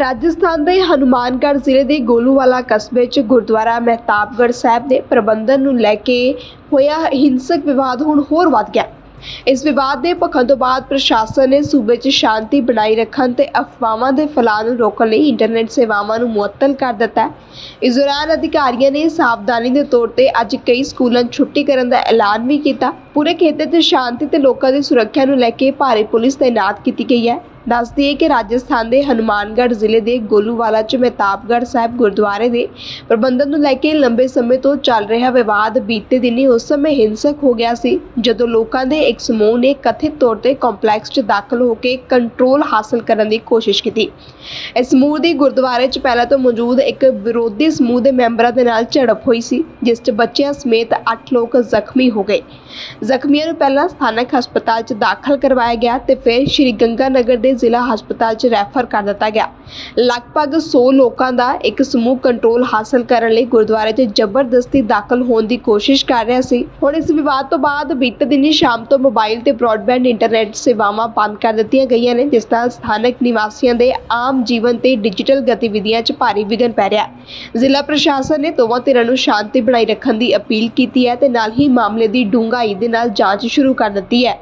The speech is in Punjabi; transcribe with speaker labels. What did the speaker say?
Speaker 1: ਰਾਜਸਥਾਨ ਦੇ ਹਨੂਮਾਨਗੜ੍ਹ ਜ਼ਿਲ੍ਹੇ ਦੇ ਗੋਲੂਵਾਲਾ ਕਸਬੇ 'ਚ ਗੁਰਦੁਆਰਾ ਮਹਿਤਾਬਗੜ੍ਹ ਸਾਹਿਬ ਦੇ ਪ੍ਰਬੰਧਨ ਨੂੰ ਲੈ ਕੇ ਹੋਇਆ ਹਿੰਸਕ ਵਿਵਾਦ ਹੁਣ ਹੋਰ ਵੱਧ ਗਿਆ। ਇਸ ਵਿਵਾਦ ਦੇ ਭਖਣ ਤੋਂ ਬਾਅਦ ਪ੍ਰਸ਼ਾਸਨ ਨੇ ਸੂਬੇ 'ਚ ਸ਼ਾਂਤੀ ਬਣਾਈ ਰੱਖਣ ਤੇ ਅਫਵਾਹਾਂ ਦੇ ਫੈਲਾਅ ਨੂੰ ਰੋਕਣ ਲਈ ਇੰਟਰਨੈਟ ਸੇਵਾਵਾਂ ਨੂੰ ਮੁਅੱਤਲ ਕਰ ਦਿੱਤਾ ਹੈ। ਇਸ ਦੌਰਾਨ ਅਧਿਕਾਰੀਆਂ ਨੇ ਸਾਵਧਾਨੀ ਦੇ ਤੌਰ ਤੇ ਅੱਜ ਕਈ ਸਕੂਲਾਂ 'ਚ ਛੁੱਟੀ ਕਰਨ ਦਾ ਐਲਾਨ ਵੀ ਕੀਤਾ। ਪੂਰੇ ਖੇਤਰ 'ਚ ਸ਼ਾਂਤੀ ਤੇ ਲੋਕਾਂ ਦੀ ਸੁਰੱਖਿਆ ਨੂੰ ਲੈ ਕੇ ਭਾਰੀ ਪੁਲਿਸ ਤਾਇਨਾਤ ਕੀਤੀ ਗਈ ਹੈ। ਦੱਸ ਦਈਏ ਕਿ ਰਾਜਸਥਾਨ ਦੇ ਹਨੂਮਾਨਗੜ੍ਹ ਜ਼ਿਲ੍ਹੇ ਦੇ ਗੋਲੂਵਾਲਾ 'ਚ ਮਹਿਤਾਬਗੜ੍ਹ ਸਾਹਿਬ ਗੁਰਦੁਆਰੇ ਦੇ ਪ੍ਰਬੰਧਨ ਨੂੰ ਲੈ ਕੇ ਲੰਬੇ ਸਮੇਂ ਤੋਂ ਚੱਲ ਰਿਹਾ ਵਿਵਾਦ ਬੀਤੇ ਦਿਨੀ ਉਸ ਸਮੇਂ ਹਿੰਸਕ ਹੋ ਗਿਆ ਸੀ, ਜਦੋਂ ਲੋਕਾਂ ਦੇ ਇੱਕ ਸਮੂਹ ਨੇ ਕਥਿਤ ਤੌਰ ਤੇ ਕੰਪਲੈਕਸ 'ਚ ਦਾਖਲ ਹੋ ਕੇ ਕੰਟਰੋਲ ਹਾਸਲ ਕਰਨ ਦੀ ਕੋਸ਼ਿਸ਼ ਕੀਤੀ। ਇਸ ਸਮੂਹ ਦੀ ਗੁਰਦੁਆਰੇ 'ਚ ਪਹਿਲਾਂ ਤੋਂ ਮੌਜੂਦ ਇੱਕ ਵਿਰੋਧੀ ਸਮੂਹ ਦੇ ਮੈਂਬਰਾਂ ਦੇ ਨਾਲ ਝੜਪ ਹੋਈ ਸੀ, ਜਿਸ 'ਚ ਬੱਚਿਆਂ ਸਮੇਤ 8 ਲੋਕ ਜ਼ਖਮੀ ਹੋ ਗਏ। ਜ਼ਖਮੀਆਂ ਨੂੰ ਪਹਿਲਾਂ ਸਥਾਨਕ ਹਸਪਤਾਲ 'ਚ ਦਾਖਲ ਕਰਵਾਇਆ ਗਿਆ ਤੇ ਫਿਰ ਸ਼੍ਰੀ ਗੰਗਾ ਨਗਰ ਦੇ ਜ਼ਿਲ੍ਹਾ ਹਸਪਤਾਲ 'ਚ ਰੈਫਰ ਕਰ ਦਿੱਤਾ ਗਿਆ। ਲਗਭਗ 100 ਲੋਕਾਂ ਦਾ ਇੱਕ ਸਮੂਹ ਕੰਟਰੋਲ ਹਾਸਲ ਕਰਨ ਲਈ ਗੁਰਦੁਆਰੇ 'ਚ ਜ਼ਬਰਦਸਤੀ ਦਾਖਲ ਹੋਣ ਦੀ ਕੋਸ਼ਿਸ਼ ਕਰ ਰਿਹਾ ਸੀ। ਹੁਣ ਇਸ ਵਿਵਾਦ ਤੋਂ ਬਾਅਦ ਬੀਤੇ ਦਿਨੀ ਸ਼ਾਮ ਤੋਂ ਮੋਬਾਈਲ ਤੇ ਬ੍ਰਾਡਬੈਂਡ ਇੰਟਰਨੈਟ ਸੇਵਾਵਾਂ ਬੰਦ ਕਰ ਦਿੱਤੀਆਂ ਗਈਆਂ ਨੇ, ਜਿਸ ਨਾਲ ਸਥਾਨਕ ਨਿਵਾਸੀਆਂ ਦੇ ਆਮ ਜੀਵਨ ਤੇ ਡਿਜੀਟਲ ਗਤੀਵਿਧੀਆਂ 'ਚ ਭਾਰੀ ਵਿਘਨ ਪੈ ਰਿਹਾ। ਜ਼ਿਲ੍ਹਾ ਪ੍ਰਸ਼ਾਸਨ ਨੇ ਦੋਵਾਂ ਧਿਰਾਂ ਨੂੰ ਸ਼ਾਂਤੀ ਬਣਾਈ ਰੱਖਣ ਦੀ ਅਪੀਲ ਕੀਤੀ ਹੈ ਤੇ ਨਾਲ ਹੀ ਮਾਮਲੇ ਦੀ ਡੂੰਘਾਈ ਦੇ ਨਾਲ ਜਾਂਚ ਸ਼ੁਰੂ ਕਰ ਦਿੱਤੀ ਹੈ।